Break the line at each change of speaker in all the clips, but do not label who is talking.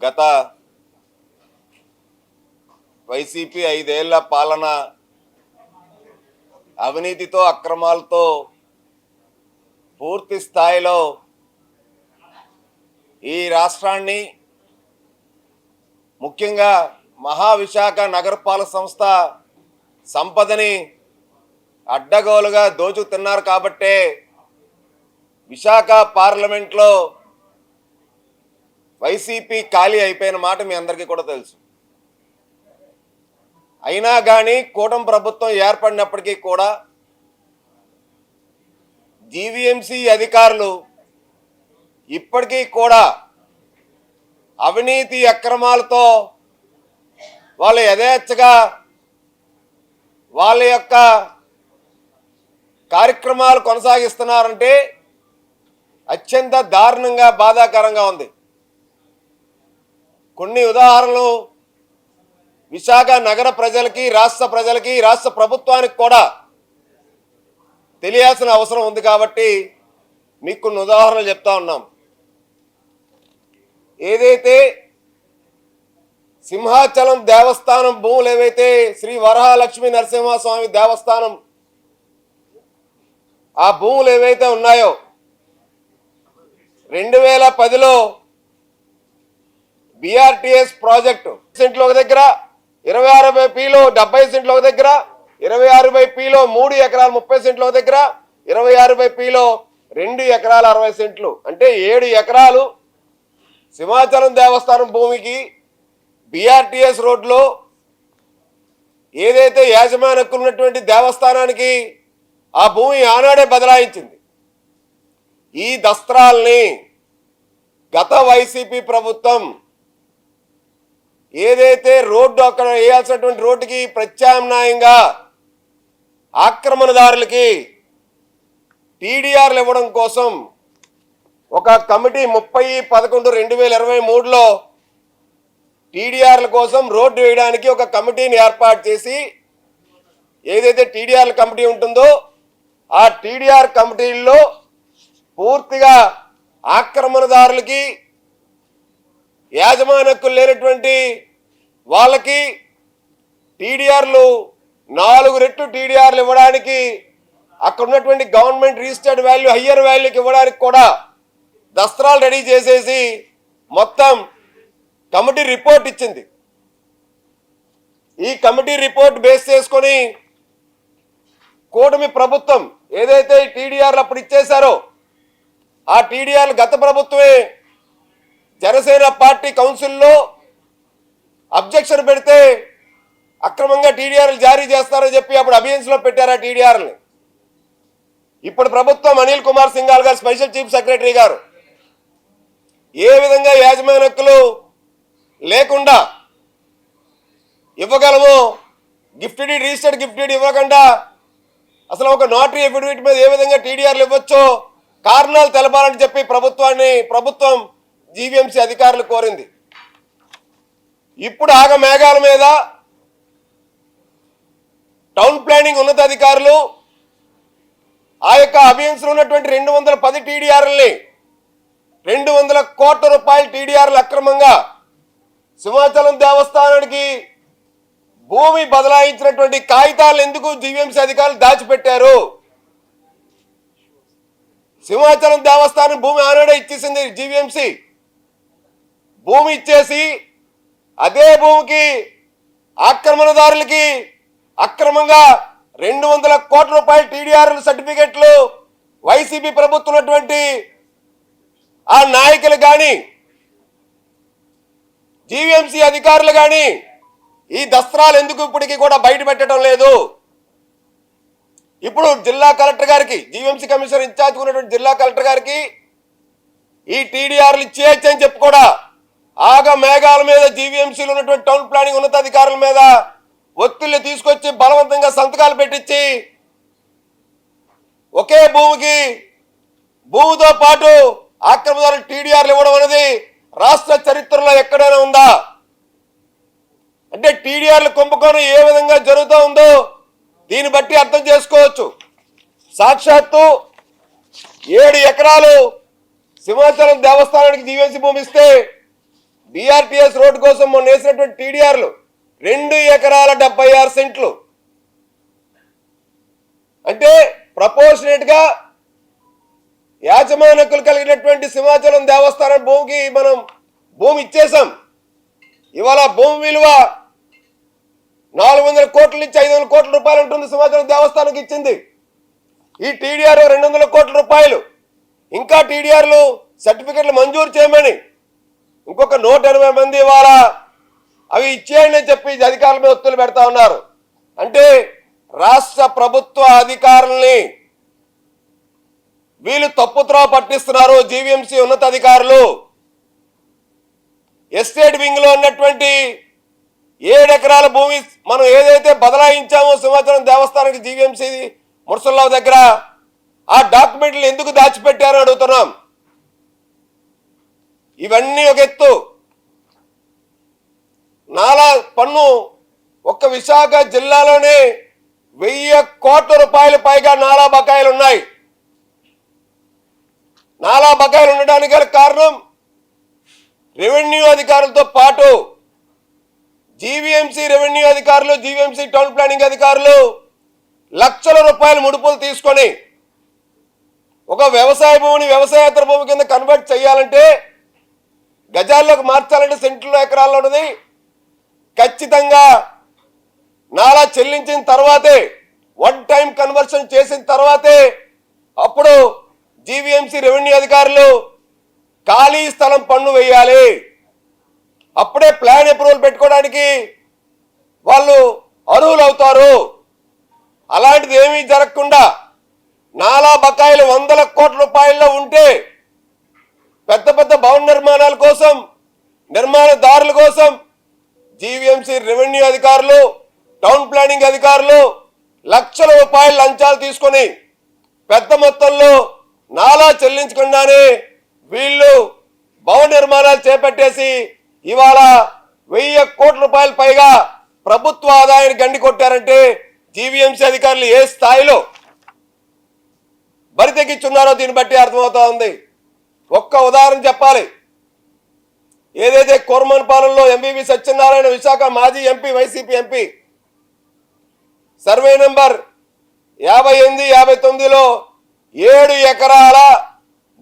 గత వైసీపీ ఐదేళ్ళ పాలన అవినీతితో అక్రమాలతో పూర్తి స్థాయిలో ఈ రాష్ట్రాన్ని ముఖ్యంగా మహావిశాఖ నగరపాలక సంస్థ సంపదని అడ్డగోలుగా దోచుతున్నారు కాబట్టే విశాఖ పార్లమెంట్లో వైసీపీ ఖాళీ అయిపోయిన మాట మీ అందరికీ కూడా తెలుసు. అయినా కానీ కూటమి ప్రభుత్వం ఏర్పడినప్పటికీ కూడా జీవీఎంసీ అధికారులు ఇప్పటికీ కూడా అవినీతి అక్రమాలతో వాళ్ళు యథేచ్ఛగా వాళ్ళ యొక్క కార్యక్రమాలు కొనసాగిస్తున్నారంటే అత్యంత దారుణంగా బాధాకరంగా ఉంది. కొన్ని ఉదాహరణలు. విశాఖ నగర ప్రజలకి రాష్ట్ర ప్రజలకి రాష్ట్ర ప్రభుత్వానికి కూడా తెలియాల్సిన అవసరం ఉంది కాబట్టి మీకు కొన్ని ఉదాహరణలు చెప్తా ఉన్నాం. ఏదైతే సింహాచలం దేవస్థానం భూములు ఏవైతే శ్రీ వరహాలక్ష్మి నరసింహస్వామి దేవస్థానం ఆ భూములు ఏవైతే ఉన్నాయో రెండు వేల పదిలో బిఆర్టీఎస్ ప్రాజెక్టు. సెంట్లు ఒక దగ్గర ఇరవై ఆరు బై పీలో డెబ్బై సెంట్లు ఒక దగ్గర ఇరవై ఆరు బై పీలో మూడు ఎకరాలు ముప్పై సెంట్లు ఒక దగ్గర ఇరవై ఆరు బై పీలో రెండు ఎకరాల అరవై సెంట్లు. అంటే ఏడు ఎకరాలు సింహాచలం దేవస్థానం భూమికి బిఆర్టీఎస్ రోడ్లో ఏదైతే యాజమాన్య ఉన్నటువంటి దేవస్థానానికి ఆ భూమి ఆనాడే బదలాయించింది. ఈ దస్త్రాల్ని గత వైసీపీ ప్రభుత్వం ఏదైతే రోడ్డు అక్కడ వేయాల్సినటువంటి రోడ్డుకి ప్రత్యామ్నాయంగా ఆక్రమణదారులకి టీడీఆర్లు ఇవ్వడం కోసం ఒక కమిటీ ముప్పై పదకొండు రెండు వేల ఇరవై మూడులో టీడీఆర్ల కోసం రోడ్డు వేయడానికి ఒక కమిటీని ఏర్పాటు చేసి ఏదైతే టీడీఆర్ల కమిటీ ఉంటుందో ఆ టీడీఆర్ కమిటీల్లో పూర్తిగా ఆక్రమణదారులకి యాజమాన్య హక్కులు లేనటువంటి వాళ్ళకి టీడీఆర్లు నాలుగు రెట్లు టీడీఆర్లు ఇవ్వడానికి అక్కడ ఉన్నటువంటి గవర్నమెంట్ రిజిస్టర్డ్ వాల్యూ హయ్యర్ వాల్యూకి ఇవ్వడానికి కూడా దస్త్రాలు రెడీ చేసేసి మొత్తం కమిటీ రిపోర్ట్ ఇచ్చింది. ఈ కమిటీ రిపోర్ట్ బేస్ చేసుకొని కూటమి ప్రభుత్వం ఏదైతే టీడీఆర్లు అప్పుడు ఇచ్చేశారో ఆ టీడీఆర్లు గత ప్రభుత్వమే జనసేన పార్టీ కౌన్సిల్లో అబ్జెక్షన్ పెడితే అక్రమంగా టీడీఆర్లు జారీ చేస్తారని చెప్పి అప్పుడు అభియన్స్లో పెట్టారా పెట్టారు ఆ టీడీఆర్ని? ఇప్పుడు ప్రభుత్వం అనిల్ కుమార్ సింగాల్ గారు స్పెషల్ చీఫ్ సెక్రటరీ గారు. ఏ విధంగా యాజమాన్య హక్కులు లేకుండా ఇవ్వగలము gift deed registered gift deed ఇవ్వకుండా అసలు ఒక నోటరీ ఎఫిడవిట్ మీద ఏ విధంగా టీడీఆర్లు ఇవ్వచ్చో కారణాలు తెలపాలని చెప్పి ప్రభుత్వాన్ని ప్రభుత్వం జీవీఎంసీ అధికారులు కోరింది. ఇప్పుడు ఆగ మేఘాల మీద టౌన్ ప్లానింగ్ ఉన్నతాధికారులు ఆ యొక్క అభియన్స్ ఉన్నటువంటి రెండు వందల పది టీడీఆర్లని రెండు వందల కోట్ల రూపాయల టీడీఆర్లు అక్రమంగా సింహాచలం దేవస్థానానికి భూమి బదలాయించినటువంటి కాగితాలు ఎందుకు జీవీఎంసీ అధికారులు దాచిపెట్టారు? సింహాచలం దేవస్థానం భూమి ఆనాడే ఇచ్చేసింది జీవీఎంసీ. భూమి ఇచ్చేసి అదే భూమికి ఆక్రమణదారులకి అక్రమంగా రెండు వందల కోట్ల రూపాయల టీడీఆర్ సర్టిఫికెట్లు వైసీపీ ప్రభుత్వం ఉన్నటువంటి ఆ నాయకులు కానీ జీవీఎంసీ అధికారులు కానీ ఈ దసరాలు ఎందుకు ఇప్పటికీ కూడా బయట పెట్టడం లేదు? ఇప్పుడు జిల్లా కలెక్టర్ గారికి జీవీఎంసీ కమిషనర్ ఇన్ఛార్జ్ ఉన్నటువంటి జిల్లా కలెక్టర్ గారికి ఈ టీడీఆర్లు ఇచ్చేయచ్చు అని చెప్పి కూడా ఆగ మేఘాల మీద జీవీఎంసీలో ఉన్నటువంటి టౌన్ ప్లానింగ్ ఉన్నతాధికారుల మీద ఒత్తిళ్ళు తీసుకొచ్చి బలవంతంగా సంతకాలు పెట్టించి ఒకే భూమికి భూమితో పాటు ఆక్రమదారులు టీడీఆర్లు ఇవ్వడం అనేది రాష్ట్ర చరిత్రలో ఎక్కడైనా ఉందా? అంటే టీడీఆర్లు కుంభకోణం ఏ విధంగా జరుగుతూ ఉందో దీన్ని బట్టి అర్థం చేసుకోవచ్చు. సాక్షాత్తు ఏడు ఎకరాలు సింహాచలం దేవస్థానానికి జీవీఎంసీ భూమిస్తే బీఆర్టీఎస్ రోడ్డు కోసం మొన్న వేసినటువంటి టీడీఆర్లు రెండు ఎకరాల డెబ్బై ఆరు సెంట్లు. అంటే ప్రపోర్షనేట్గా గా కలిగినటువంటి సింహాచలం దేవస్థానం భూమికి మనం భూమి ఇచ్చేసాం ఇవాళ భూమి విలువ నాలుగు వందల కోట్ల నుంచి ఐదు వందల కోట్ల రూపాయలు ఉంటుంది సింహాచలం దేవస్థానంకి ఇచ్చింది. ఈ టీడీఆర్ రెండు వందల కోట్ల రూపాయలు. ఇంకా టీడీఆర్లు సర్టిఫికెట్లు మంజూరు చేయమని ఇంకొక నూట ఎనభై మంది ఇవాళ అవి ఇచ్చేయండి అని చెప్పి అధికారుల మీద ఒత్తులు పెడతా ఉన్నారు. అంటే రాష్ట్ర ప్రభుత్వ అధికారుల్ని వీళ్ళు తప్పుత్రవ పట్టిస్తున్నారు. జీవీఎంసీ ఉన్నతాధికారులు ఎస్టేట్ వింగ్లో ఉన్నటువంటి ఏడు ఎకరాల భూమి మనం ఏదైతే బదలాయించామో సింహాచలం దేవస్థానానికి జీవీఎంసీ మురసల్లావు దగ్గర ఆ డాక్యుమెంట్లు ఎందుకు దాచిపెట్టారో అడుగుతున్నాం. ఇవన్నీ ఒక ఎత్తు. నాలా పన్ను ఒక్క విశాఖ జిల్లాలోనే వెయ్యి కోట్ల రూపాయలు పైగా నాలా బకాయిలు ఉన్నాయి. నాలా బకాయిలు ఉండడానికి గల కారణం రెవెన్యూ అధికారులతో పాటు జీవీఎంసీ రెవెన్యూ అధికారులు జీవీఎంసీ టౌన్ ప్లానింగ్ అధికారులు లక్షల రూపాయల ముడుపులు తీసుకొని ఒక వ్యవసాయ భూమిని వ్యవసాయేతర భూమి కింద కన్వర్ట్ చేయాలంటే గజాల్లోకి మార్చాలంటే సెంట్లో ఎకరాల్లో ఉన్నది. ఖచ్చితంగా నాలా చెల్లించిన తర్వాతే వన్ టైం కన్వర్షన్ చేసిన తర్వాతే అప్పుడు జీవీఎంసీ రెవెన్యూ అధికారులు ఖాళీ స్థలం పన్ను వేయాలి. అప్పుడే ప్లాన్ అప్రూవల్ పెట్టుకోవడానికి వాళ్ళు అర్హులు అవుతారు అలాంటిది ఏమీ జరగకుండా నాలా బకాయిలు వందల కోట్ల రూపాయల్లో ఉంటే పెద్ద పెద్ద భవన నిర్మాణాల కోసం నిర్మాణదారుల కోసం జీవీఎంసీ రెవెన్యూ అధికారులు టౌన్ ప్లానింగ్ అధికారులు లక్షల రూపాయల లంచాలు తీసుకొని పెద్ద మొత్తంలో నాలా చెల్లించకుండానే వీళ్ళు భవన నిర్మాణాలు చేపట్టేసి ఇవాళ వెయ్యి కోట్ల రూపాయల పైగా ప్రభుత్వ ఆదాయాన్ని గండి కొట్టారంటే జీవీఎంసీ అధికారులు ఏ స్థాయిలో బరి తెగించున్నారో దీన్ని బట్టి అర్థమవుతా ఉంది. ఒక్క ఉదాహరణ చెప్పాలి. ఏదైతే కోరమన్పాలెంలో ఎంబీబీ సత్యనారాయణ విశాఖ మాజీ MP YCP MP survey number యాభై ఎనిమిది యాభై తొమ్మిదిలో ఏడు ఎకరాల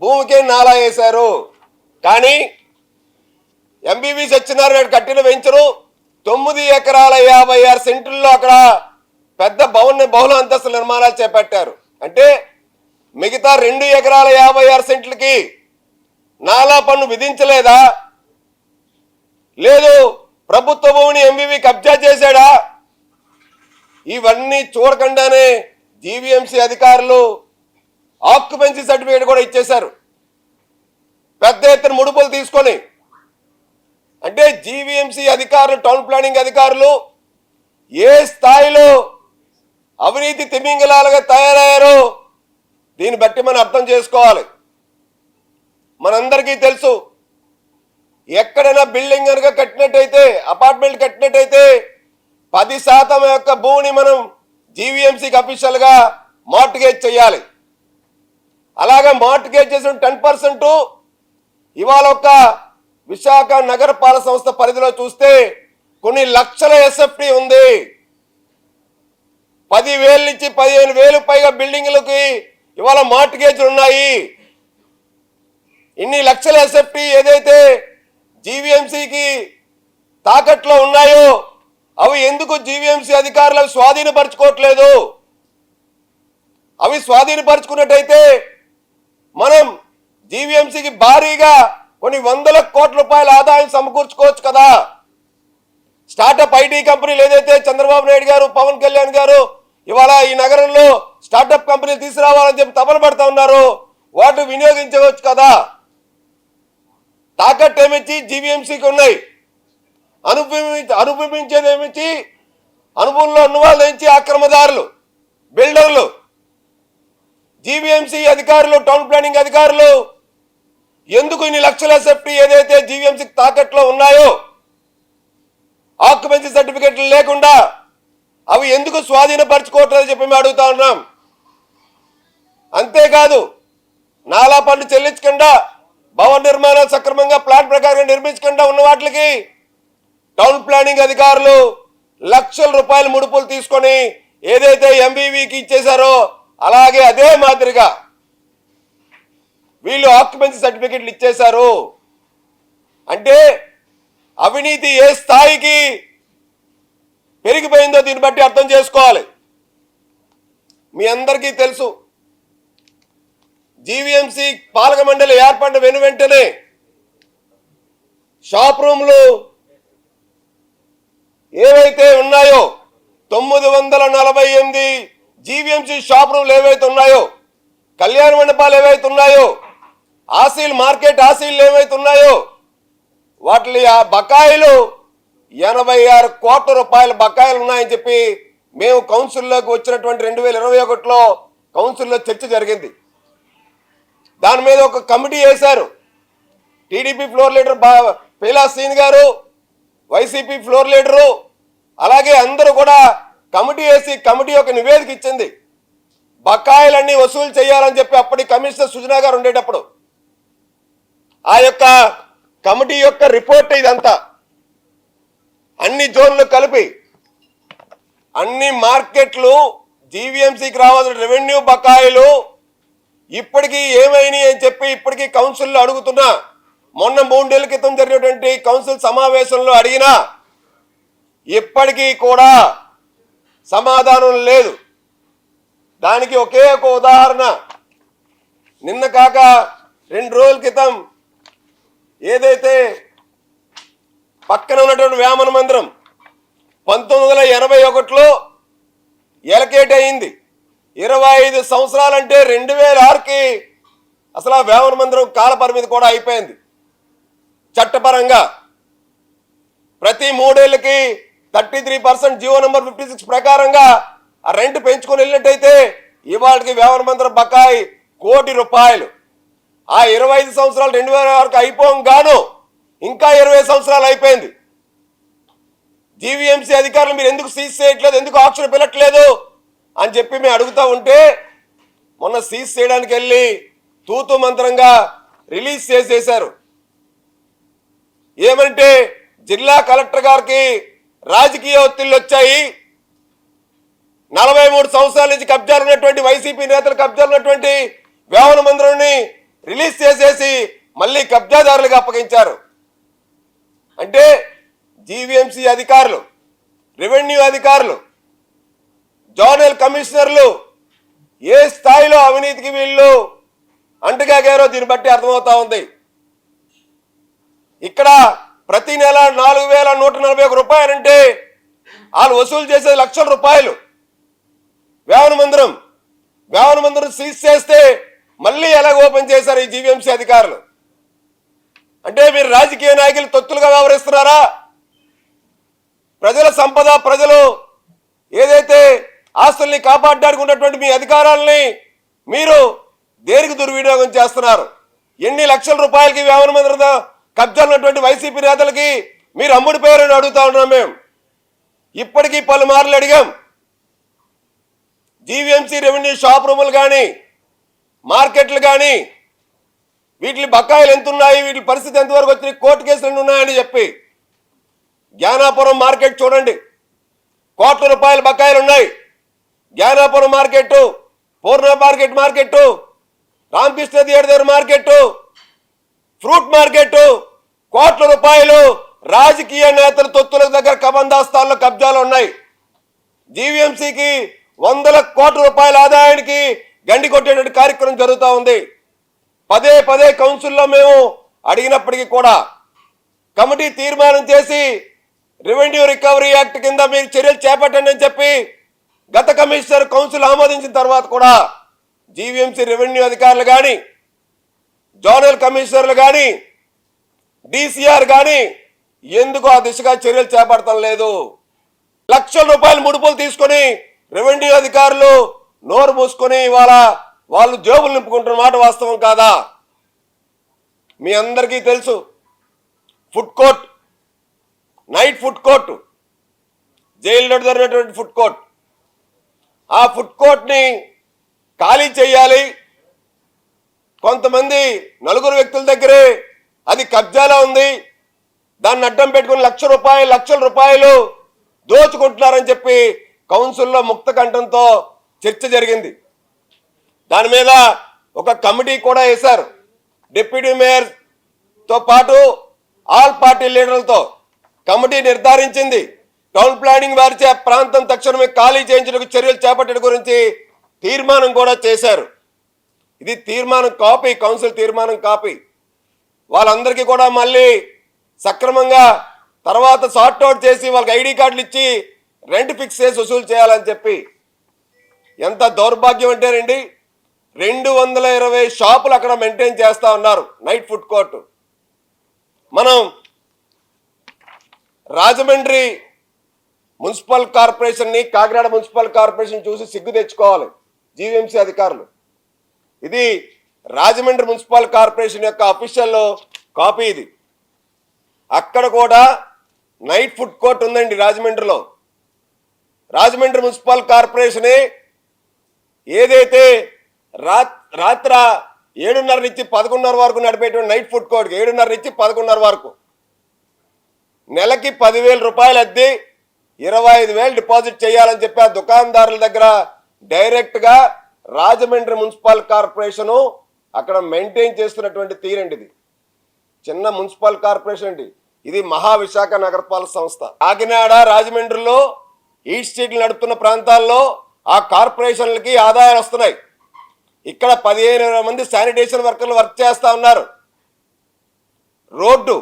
భూమికి నాలా వేశారు. కానీ ఎంబీబీ సత్యనారాయణ కట్టిన వెంచరు తొమ్మిది ఎకరాల యాభై ఆరు సెంటుల్లో అక్కడ పెద్ద భవన బహుళ అంతస్తు నిర్మాణాలు చేపట్టారు. అంటే మిగతా రెండు ఎకరాల యాభై ఆరు సెంట్లకి నాలా పన్ను విధించలేదా? లేదు ప్రభుత్వ భూమిని ఎంబీబీ కబ్జా చేశాడా? ఇవన్నీ చూడకుండానే జీవీఎంసీ అధికారులు ఆక్యుపెన్సీ సర్టిఫికేట్ కూడా ఇచ్చేశారు. పెద్ద ఎత్తున ముడుపులు తీసుకొని. అంటే జీవీఎంసీ అధికారులు టౌన్ ప్లానింగ్ అధికారులు ఏ స్థాయిలో అవినీతి తిమింగిలాలుగా తయారయ్యారో దీన్ని బట్టి మనం అర్థం చేసుకోవాలి. మనందరికీ తెలుసు ఎక్కడైనా బిల్డింగ్ కనుక కట్టినట్టయితే అపార్ట్మెంట్ కట్టినట్టయితే పది శాతం యొక్క భూమిని మనం జీవీఎంసీకి అఫీషియల్గా మార్టిగేజ్ చేయాలి. అలాగే మార్టిగేజ్ చేసిన టెన్ పర్సెంట్ ఇవాళ ఒక విశాఖ నగరపాలక సంస్థ పరిధిలో చూస్తే కొన్ని లక్షల ఎస్ఎఫ్టీ ఉంది. పదివేల నుంచి పదిహేను వేలు పైగా బిల్డింగ్లకి ఇవాళ మార్టిగేజ్లు ఉన్నాయి. ఇన్ని లక్షల ఎస్ఎఫ్టీ ఏదైతే జీవీఎంసీకి తాకట్లో ఉన్నాయో అవి ఎందుకు జీవీఎంసీ అధికారులు అవి స్వాధీనపరచుకోవట్లేదు? అవి స్వాధీనపరచుకున్నట్టయితే మనం జీవీఎంసీకి భారీగా కొన్ని వందల కోట్ల రూపాయల ఆదాయం సమకూర్చుకోవచ్చు కదా. స్టార్టప్ ఐటీ కంపెనీలు ఏదైతే చంద్రబాబు నాయుడు గారు పవన్ కళ్యాణ్ గారు ఇవాళ ఈ నగరంలో స్టార్టప్ కంపెనీలు తీసుకురావాలని చెప్పి తపన పడతా ఉన్నారు వాటిని వినియోగించవచ్చు కదా. తాకట్టు ఏమిచ్చి జీవీఎంసీకి ఉన్నాయి అనుభవి అనుభవించేది ఏమిచ్చి అనుభవంలో ఉన్న వాళ్ళు ఏంచి అక్రమదారులు బిల్డర్లు జీవీఎంసీ అధికారులు టౌన్ ప్లానింగ్ అధికారులు ఎందుకు ఇన్ని లక్షల సేఫ్టీ ఏదైతే జీవీఎంసీ తాకట్లో ఉన్నాయో ఆక్యుపెన్సీ సర్టిఫికెట్లు లేకుండా అవి ఎందుకు స్వాధీనపరచుకోవట్లేదని చెప్పి మేము అడుగుతా ఉన్నాం. అంతేకాదు నాలా పన్ను చెల్లించకుండా భవన నిర్మాణాలు సక్రమంగా ప్లాన్ ప్రకారంగా నిర్మించకుండా ఉన్న వాటికి టౌన్ ప్లానింగ్ అధికారులు లక్షల రూపాయల ముడుపులు తీసుకొని ఏదైతే ఎంబీవీకి ఇచ్చేశారో అలాగే అదే మాదిరిగా వీళ్ళు ఆక్యుపెన్సీ సర్టిఫికెట్లు ఇచ్చేశారు. అంటే అవినీతి ఏ స్థాయికి పెరిగిపోయిందో దీన్ని బట్టి అర్థం చేసుకోవాలి. మీ అందరికీ తెలుసు. జీవీఎంసీ పాలక మండలి ఏర్పడిన వెను వెంటనే షాప్ రూమ్లు ఏవైతే ఉన్నాయో తొమ్మిది వందల నలభై ఎనిమిది జీవీఎంసీ షాప్ రూమ్లు ఏవైతే ఉన్నాయో కళ్యాణ మండపాలు ఏవైతే ఉన్నాయో ఆసీల్ మార్కెట్ ఆసీలు ఏవైతే ఉన్నాయో వాటి ఆ బకాయిలు ఎనభై ఆరు కోట్ల రూపాయల బకాయిలు ఉన్నాయని చెప్పి మేము కౌన్సిల్లోకి వచ్చినటువంటి రెండు వేల ఇరవై ఒకటిలో కౌన్సిల్లో చర్చ జరిగింది. దాని మీద ఒక కమిటీ వేశారు. టీడీపీ ఫ్లోర్ లీడర్ బా పీలా సీన్ గారు వైసీపీ ఫ్లోర్ లీడరు అలాగే అందరూ కూడా కమిటీ వేసి కమిటీ ఒక నివేదిక ఇచ్చింది. బకాయిలన్నీ వసూలు చేయాలని చెప్పి అప్పటి కమిషనర్ సుజనా గారు ఉండేటప్పుడు. ఆ యొక్క కమిటీ యొక్క రిపోర్ట్ ఇదంతా. అన్ని జోన్లు కలిపి అన్ని మార్కెట్లు జీవీఎంసీకి రావాల్సిన రెవెన్యూ బకాయిలు ఇప్పటికీ ఏమైనాయి అని చెప్పి ఇప్పటికీ కౌన్సిల్లో అడుగుతున్నా. మొన్న మూడేళ్ళ క్రితం జరిగినటువంటి కౌన్సిల్ సమావేశంలో అడిగినా ఇప్పటికీ కూడా సమాధానం లేదు. దానికి ఒకే ఒక ఉదాహరణ. నిన్న కాక రెండు రోజుల క్రితం ఏదైతే పక్కన ఉన్నటువంటి వేమన మందిరం పంతొమ్మిది వందల ఎనభై ఒకటిలో ఎలకేట్ అయింది. ఇరవై ఐదు సంవత్సరాలంటే రెండు వేల ఆరుకి అసలు ఆ వేమన మందిరం కాల పరిమితి కూడా అయిపోయింది. చట్టపరంగా ప్రతి మూడేళ్ళకి thirty three percent GO number fifty six ప్రకారంగా ఆ రెంట్ పెంచుకొని వెళ్ళినట్టయితే ఇవాళకి వేమన మందిరం బకాయి కోటి రూపాయలు. ఆ ఇరవై ఐదు సంవత్సరాలు రెండు వేల వరకు అయిపోగాను ఇంకా ఇరవై సంవత్సరాలు అయిపోయింది. జీవీఎంసీ అధికారులు మీరు ఎందుకు సీజ్ చేయట్లేదు ఎందుకు ఆక్షన్ పిలట్లేదు అని చెప్పి మేము అడుగుతూ ఉంటే మొన్న సీజ్ చేయడానికి వెళ్ళి తూతు మంత్రంగా రిలీజ్ చేసేశారు. ఏమంటే జిల్లా కలెక్టర్ గారికి రాజకీయ ఒత్తిళ్ళు వచ్చాయి. నలభై మూడు సంవత్సరాల నుంచి కబ్జాలు ఉన్నటువంటి వైసీపీ నేతలు కబ్జాలు ఉన్నటువంటి వ్యవహార మందిరాన్ని రిలీజ్ చేసేసి మళ్ళీ కబ్జాదారులుగా అప్పగించారు. అంటే జీవీఎంసీ అధికారులు రెవెన్యూ అధికారులు జోనల్ కమిషనర్లు ఏ స్థాయిలో అవినీతికి వీళ్ళు అంటుకాగారో దీన్ని బట్టి అర్థమవుతా ఉంది. ఇక్కడ ప్రతి నెల నాలుగు వేల నూట నలభై ఒక రూపాయలంటే వాళ్ళు వసూలు చేసేది లక్షల రూపాయలు. వేవన మందిరం వేవన మందిరం సీజ్ చేస్తే మళ్ళీ ఎలాగ ఓపెన్ చేశారు ఈ జీవీఎంసీ అధికారులు. అంటే మీరు రాజకీయ నాయకులు తొత్తులుగా వ్యవహరిస్తున్నారా? ప్రజల సంపద ప్రజలు ఏదైతే ఆస్తుల్ని కాపాడడానికి ఉన్నటువంటి మీ అధికారాలని మీరు దేనికి దుర్వినియోగం చేస్తున్నారు? ఎన్ని లక్షల రూపాయలకి వ్యవహార మందిరం కబ్జా ఉన్నటువంటి వైసీపీ నేతలకి మీరు అమ్ముడిపోయారని అడుగుతా ఉన్నాం మేము. ఇప్పటికీ పలుమార్లు అడిగాం. జీవీఎంసీ రెవెన్యూ షాప్ రూములు కానీ మార్కెట్లు కానీ వీటి బకాయిలు ఎంత ఉన్నాయి వీటి పరిస్థితి ఎంతవరకు వచ్చినాయి కోర్టు కేసులు ఉన్నాయని చెప్పి. జ్ఞానాపురం మార్కెట్ చూడండి. కోట్ల రూపాయల బకాయిలు ఉన్నాయి. Gnanapuram market Purna market market Ramakrishna theatre దగ్గర ఫ్రూట్ మార్కెట్టు కోట్ల రూపాయలు రాజకీయ నేతల తొత్తుల దగ్గర కబందాస్తాల్లో కబ్జాలు ఉన్నాయి. జీవీఎంసీకి వందల కోట్ల రూపాయల ఆదాయానికి గండి కొట్టేటువంటి కార్యక్రమం జరుగుతూ ఉంది. పదే పదే కౌన్సిల్లో మేము అడిగినప్పటికీ కూడా కమిటీ తీర్మానం చేసి రెవెన్యూ రికవరీ యాక్ట్ కింద మీరు చర్యలు చేపట్టండి అని చెప్పి గత కమిషనర్ కౌన్సిల్ ఆమోదించిన తర్వాత కూడా జీవీఎంసీ రెవెన్యూ అధికారులు కానీ జోనల్ కమిషనర్లు కానీ డిసిఆర్ కానీ ఎందుకు ఆ దిశగా చర్యలు చేపడటం లేదు? లక్షల రూపాయలు ముడుపులు తీసుకొని రెవెన్యూ అధికారులు నోరు మూసుకొని ఇవాళ వాళ్ళు జోబులు నింపుకుంటున్న మాట వాస్తవం కాదా? మీ అందరికీ తెలుసు food court night food court జైల్లో జరిగినటువంటి ఫుడ్ కోర్ట్. ఆ ఫుడ్ కోర్ట్ని ఖాళీ చేయాలి. కొంతమంది నలుగురు వ్యక్తుల దగ్గరే అది కబ్జాలో ఉంది. దాన్ని అడ్డం పెట్టుకుని లక్ష రూపాయలు లక్షల రూపాయలు దోచుకుంటున్నారని చెప్పి కౌన్సిల్లో ముక్త కంఠంతో చర్చ జరిగింది. దాని మీద ఒక కమిటీ కూడా వేశారు. డిప్యూటీ మేయర్తో పాటు ఆల్ పార్టీ లీడర్లతో కమిటీ నిర్ధారించింది. టౌన్ ప్లానింగ్ వారిచే ప్రాంతం తక్షణమే ఖాళీ చేయించడానికి చర్యలు చేపట్టడం గురించి తీర్మానం కూడా చేశారు. ఇది తీర్మానం కాపీ కౌన్సిల్ తీర్మానం కాపీ. వాళ్ళందరికీ కూడా మళ్ళీ సక్రమంగా తర్వాత సార్ట్ అవుట్ చేసి వాళ్ళకి ఐడి కార్డులు ఇచ్చి రెంట్ ఫిక్స్ చేసి వసూలు చేయాలని చెప్పి. ఎంత దౌర్భాగ్యం అంటేనండి రెండు వందల ఇరవై షాపులు అక్కడ మెయింటైన్ చేస్తూ ఉన్నారు నైట్ ఫుడ్ కోర్టు. మనం రాజమండ్రి మున్సిపల్ కార్పొరేషన్ని కాకినాడ మున్సిపల్ కార్పొరేషన్ చూసి సిగ్గు తెచ్చుకోవాలి. జీవీఎంసీ అధికారులు. ఇది రాజమండ్రి మున్సిపల్ కార్పొరేషన్ యొక్క అఫీషియల్ కాపీ ఇది. అక్కడ కూడా నైట్ ఫుడ్ కోర్ట్ ఉందండి రాజమండ్రిలో. రాజమండ్రి మున్సిపల్ కార్పొరేషనే ఏదైతే రా రాత్ర ఏడున్నర నుంచి పదకొండున్నర వరకు నడిపేటువంటి నైట్ ఫుడ్ కోర్ట్ ఏడున్నర నుంచి పదకొండున్నర వరకు. నెలకి పదివేల రూపాయలు అద్దె ఇరవై ఐదు వేలు డిపాజిట్ చేయాలని చెప్పి ఆ దుకాణదారుల దగ్గర డైరెక్ట్గా రాజమండ్రి మున్సిపల్ కార్పొరేషను అక్కడ మెయింటైన్ చేస్తున్నటువంటి తీరండి ఇది. చిన్న మున్సిపల్ కార్పొరేషన్ అండి. ఇది మహావిశాఖ నగరపాలక సంస్థ. కాకినాడ రాజమండ్రిలో ఈ స్ట్రీట్లు నడుపుతున్న ప్రాంతాల్లో ఆ కార్పొరేషన్లకి ఆదాయాలు వస్తున్నాయి. ఇక్కడ పదిహేను ఇరవై మంది శానిటేషన్ వర్కర్లు వర్క్ చేస్తూ ఉన్నారు. రోడ్డు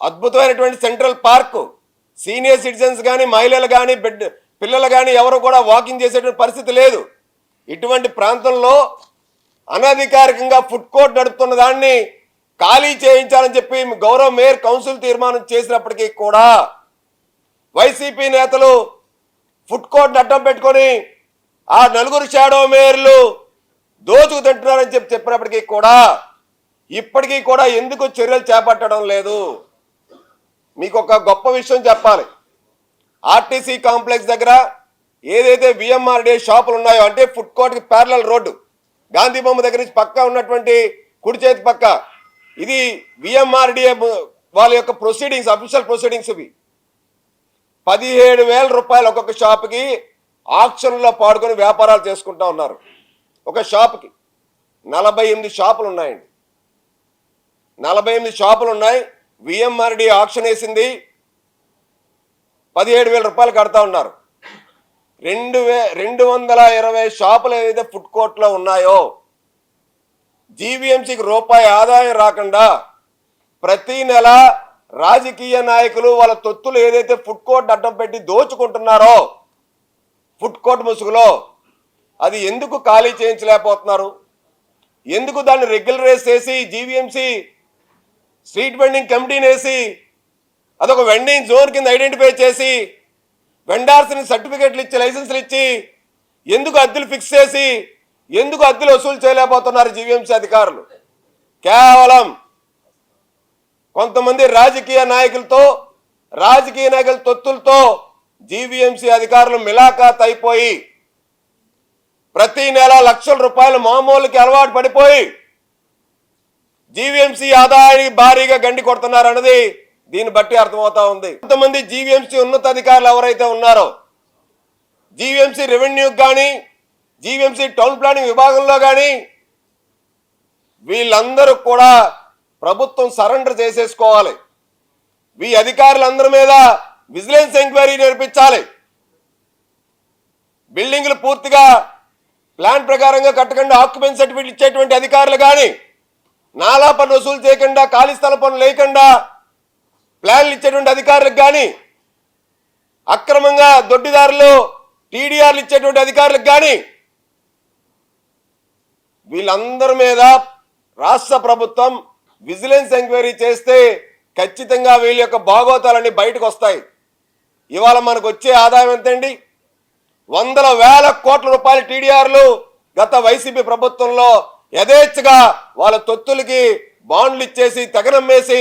అద్భుతమైనటువంటి సెంట్రల్ పార్కు సీనియర్ సిటిజన్స్ కానీ మహిళలు కానీ బిడ్డ పిల్లలు కానీ ఎవరు కూడా వాకింగ్ చేసేటువంటి పరిస్థితి లేదు. ఇటువంటి ప్రాంతంలో అనధికారికంగా ఫుడ్ కోర్ట్ నడుపుతున్న దాన్ని ఖాళీ చేయించాలని చెప్పి గౌరవ మేయర్ కౌన్సిల్ తీర్మానం చేసినప్పటికీ కూడా వైసీపీ నేతలు ఫుడ్ కోర్ట్ అడ్డం పెట్టుకొని ఆ నలుగురు షాడో మేయర్లు దోచుకు తింటున్నారని చెప్పి చెప్పినప్పటికీ కూడా ఇప్పటికీ కూడా ఎందుకు చర్యలు చేపట్టడం లేదు? మీకు ఒక గొప్ప విషయం చెప్పాలి. ఆర్టీసీ కాంప్లెక్స్ దగ్గర ఏదైతే విఎంఆర్డే షాపులు ఉన్నాయో అంటే ఫుడ్ కోర్ట్కి ప్యారలల్ రోడ్డు గాంధీ బొమ్మ దగ్గర నుంచి పక్క ఉన్నటువంటి కుడి చేతి పక్క ఇది విఎంఆర్డిఏ వాళ్ళ యొక్క ప్రొసీడింగ్స్ అఫీషియల్ ప్రొసీడింగ్స్ ఇవి. పదిహేడు వేల రూపాయలు ఒక్కొక్క షాప్కి ఆక్షన్లో పాడుకొని వ్యాపారాలు చేసుకుంటా ఉన్నారు. ఒక షాప్కి నలభై ఎనిమిది షాపులు ఉన్నాయండి నలభై ఎనిమిది షాపులు ఉన్నాయి విఎంఆర్డి ఆప్షన్ వేసింది. పదిహేడు వేల రూపాయలు కడతా ఉన్నారు. రెండు వే రెండు వందల ఇరవై షాపులు ఏదైతే ఫుడ్ కోర్ట్లో ఉన్నాయో జీవీఎంసీకి రూపాయి ఆదాయం రాకుండా ప్రతి నెల రాజకీయ నాయకులు వాళ్ళ తొత్తులు ఏదైతే ఫుడ్ కోర్ట్ అడ్డం పెట్టి దోచుకుంటున్నారో ఫుడ్ కోర్ట్ ముసుగులో అది ఎందుకు ఖాళీ చేయించలేకపోతున్నారు? ఎందుకు దాన్ని రెగ్యులరైజ్ చేసి జీవీఎంసీ స్ట్రీట్ వెండింగ్ కమిటీని వేసి అదొక వెండింగ్ జోన్ కింద ఐడెంటిఫై చేసి వెండార్స్ని సర్టిఫికెట్లు ఇచ్చి లైసెన్సులు ఇచ్చి ఎందుకు అద్దెలు ఫిక్స్ చేసి ఎందుకు అద్దెలు వసూలు చేయలేకపోతున్నారు జీవీఎంసీ అధికారులు? కేవలం కొంతమంది రాజకీయ నాయకులతో రాజకీయ నాయకుల తొత్తులతో జీవీఎంసీ అధికారులు మిలాఖాత్ అయిపోయి ప్రతి నెల లక్షల రూపాయలు మామూలుకి అలవాటు పడిపోయి జీవీఎంసీ ఆదాయానికి భారీగా గండి కొడుతున్నారు అన్నది దీన్ని బట్టి అర్థమవుతా ఉంది. కొంతమంది జీవీఎంసీ ఉన్నతాధికారులు ఎవరైతే ఉన్నారో జీవీఎంసీ రెవెన్యూ కానీ జీవీఎంసీ టౌన్ ప్లానింగ్ విభాగంలో కానీ వీళ్ళందరూ కూడా ప్రభుత్వం సరెండర్ చేసేసుకోవాలి. వీ అధికారులందరి మీద విజిలెన్స్ ఎంక్వైరీ నేర్పించాలి. బిల్డింగ్లు పూర్తిగా ప్లాన్ ప్రకారంగా కట్టకుండా ఆక్యుపెన్సీ సర్టిఫికేట్ ఇచ్చేటువంటి అధికారులు కానీ నాలా పన్ను వసూలు చేయకుండా ఖాళీ స్థల పనులు లేకుండా ప్లాన్లు ఇచ్చేటువంటి అధికారులకు కానీ అక్రమంగా దొడ్డిదారులు టీడీఆర్లు ఇచ్చేటువంటి అధికారులకు కానీ వీళ్ళందరి మీద రాష్ట్ర ప్రభుత్వం విజిలెన్స్ ఎంక్వైరీ చేస్తే ఖచ్చితంగా వీళ్ళ యొక్క భాగోతాలన్నీ బయటకు వస్తాయి. ఇవాళ మనకు వచ్చే ఆదాయం ఎంతండి? వందల వేల కోట్ల రూపాయల టీడీఆర్లు గత వైసీపీ ప్రభుత్వంలో యథేచ్ఛగా వాళ్ళ తొత్తులకి బాండ్లు ఇచ్చేసి తెగనమ్మేసి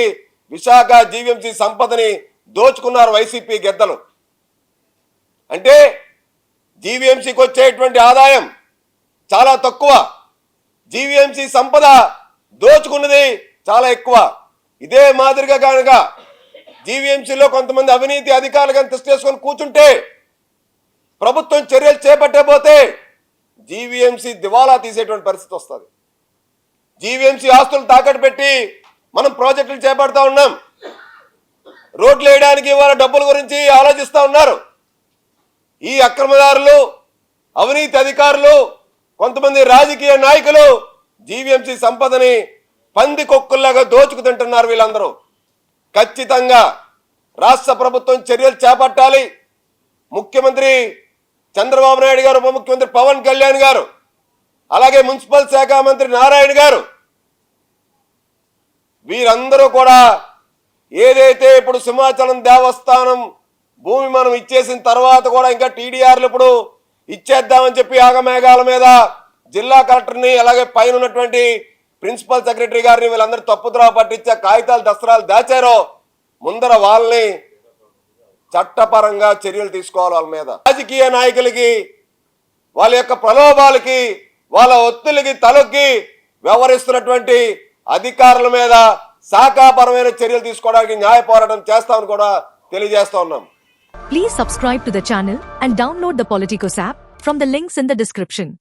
విశాఖ జీవీఎంసీ సంపదని దోచుకున్నారు వైసీపీ గెద్దలు. అంటే జీవీఎంసీకి వచ్చేటువంటి ఆదాయం చాలా తక్కువ. జీవీఎంసీ సంపద దోచుకున్నది చాలా ఎక్కువ. ఇదే మాదిరిగా కనుక జీవీఎంసీలో కొంతమంది అవినీతి అధికారులు కానీ దృష్టి చేసుకొని కూర్చుంటే ప్రభుత్వం చర్యలు చేపట్టకపోతే జీవీఎంసీ దివాలా తీసేటువంటి పరిస్థితి వస్తుంది. జీవీఎంసీ ఆస్తులు తాకట్టు పెట్టి మనం ప్రాజెక్టులు చేపడతా ఉన్నాం. రోడ్లు వేయడానికి వాళ్ళ డబ్బుల గురించి ఆలోచిస్తూ ఉన్నారు. ఈ అక్రమదారులు అవినీతి అధికారులు కొంతమంది రాజకీయ నాయకులు జీవీఎంసీ సంపదని పంది కొక్కుల్లాగా దోచుకు తింటున్నారు వీళ్ళందరూ. ఖచ్చితంగా రాష్ట్ర ప్రభుత్వం చర్యలు చేపట్టాలి. ముఖ్యమంత్రి చంద్రబాబు నాయుడు గారు ఉప ముఖ్యమంత్రి పవన్ కళ్యాణ్ గారు అలాగే మున్సిపల్ శాఖ మంత్రి నారాయణ గారు. వీరందరూ కూడా ఏదైతే ఇప్పుడు సింహాచలం దేవస్థానం భూమి మనం ఇచ్చేసిన తర్వాత కూడా ఇంకా టీడీఆర్లు ఇప్పుడు ఇచ్చేద్దామని చెప్పి ఆగమేఘాల మీద జిల్లా కలెక్టర్ని అలాగే పైన ఉన్నటువంటి ప్రిన్సిపల్ సెక్రటరీ గారిని వీళ్ళందరూ తప్పుద్రావ పట్టించే కాగితాలు దసరాలు దాచారో ముందర వాళ్ళని చట్టపరంగా చర్యలు తీసుకోవాలి వాళ్ళ మీద. రాజకీయ నాయకులకి వాళ్ళ యొక్క ప్రలోభాలకి వాళ్ళ ఒత్తిడికి తలొక్కి వ్యవహరిస్తున్నటువంటి అధికారుల మీద శాఖాపరమైన చర్యలు తీసుకోవడానికి న్యాయ పోరాటం చేస్తామని కూడా తెలియజేస్తా ఉన్నాం.
Please subscribe to the and download the Politicos from the links in the description